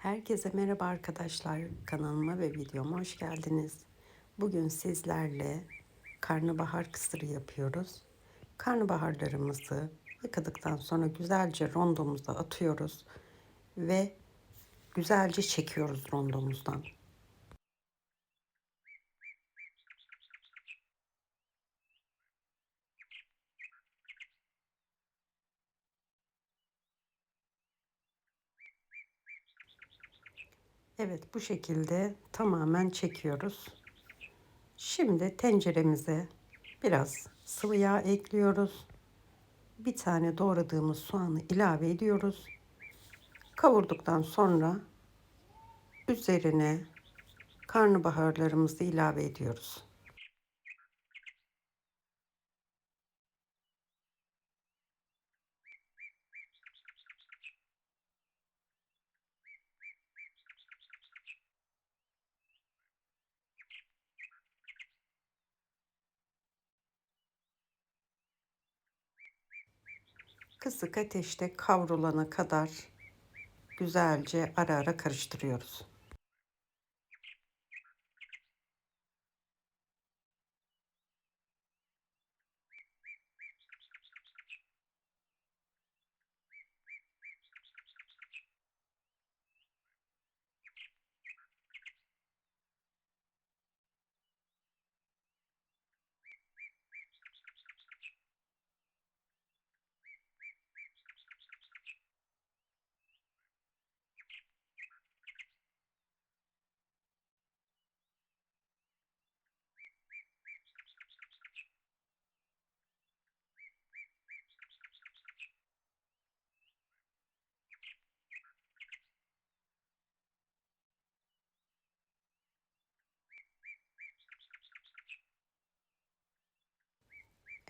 Herkese merhaba arkadaşlar. Kanalıma ve videoma hoş geldiniz. Bugün sizlerle karnabahar kısırı yapıyoruz. Karnabaharlarımızı yıkadıktan sonra güzelce rondomuza atıyoruz ve güzelce çekiyoruz rondomuzdan. Evet bu şekilde tamamen çekiyoruz. Şimdi tenceremize biraz sıvı yağ ekliyoruz. Bir tane doğradığımız soğanı ilave ediyoruz. Kavurduktan sonra üzerine karnabaharlarımızı ilave ediyoruz. Kısık ateşte kavrulana kadar güzelce ara ara karıştırıyoruz.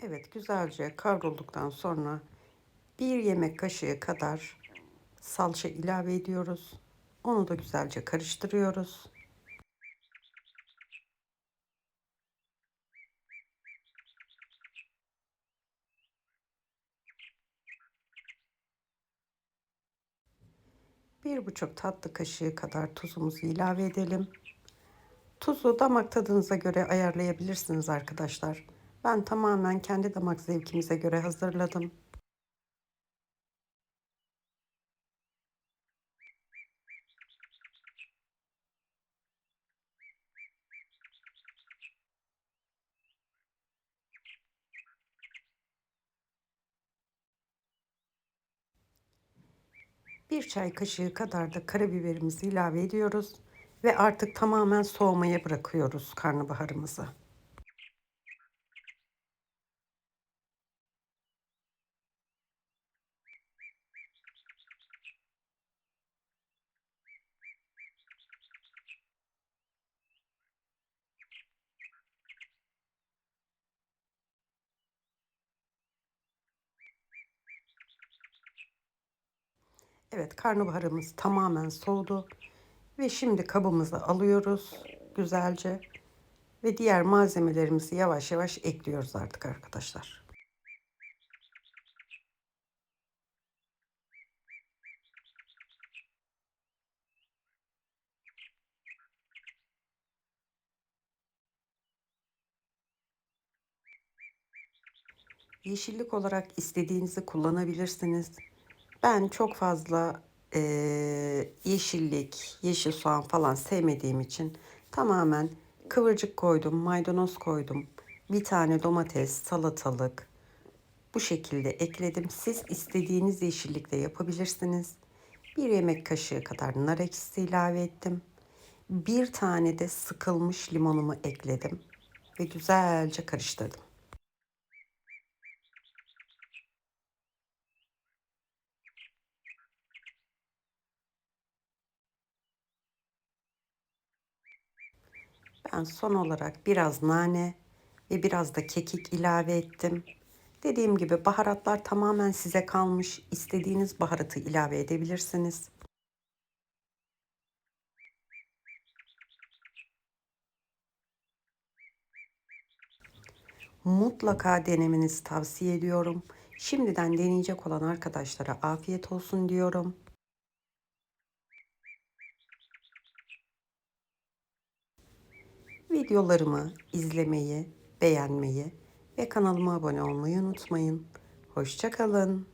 Evet güzelce kavrulduktan sonra bir yemek kaşığı kadar salça ilave ediyoruz. Onu da güzelce karıştırıyoruz. Bir buçuk tatlı kaşığı kadar tuzumuzu ilave edelim. Tuzu damak tadınıza göre ayarlayabilirsiniz arkadaşlar. Ben tamamen kendi damak zevkimize göre hazırladım. Bir çay kaşığı kadar da karabiberimizi ilave ediyoruz ve artık tamamen soğumaya bırakıyoruz karnabaharımızı. Evet karnabaharımız tamamen soğudu. Ve şimdi kabımızı alıyoruz güzelce. Ve diğer malzemelerimizi yavaş yavaş ekliyoruz artık arkadaşlar. Yeşillik olarak istediğinizi kullanabilirsiniz. Ben çok fazla e, yeşillik, yeşil soğan falan sevmediğim için tamamen kıvırcık koydum, maydanoz koydum. Bir tane domates, salatalık bu şekilde ekledim. Siz istediğiniz yeşillikte yapabilirsiniz. Bir yemek kaşığı kadar nar ekşisi ilave ettim. Bir tane de sıkılmış limonumu ekledim ve güzelce karıştırdım. Ben son olarak biraz nane ve biraz da kekik ilave ettim. Dediğim gibi baharatlar tamamen size kalmış. İstediğiniz baharatı ilave edebilirsiniz. Mutlaka denemenizi tavsiye ediyorum. Şimdiden deneyecek olan arkadaşlara afiyet olsun diyorum. Videolarımı izlemeyi, beğenmeyi ve kanalıma abone olmayı unutmayın. Hoşça kalın.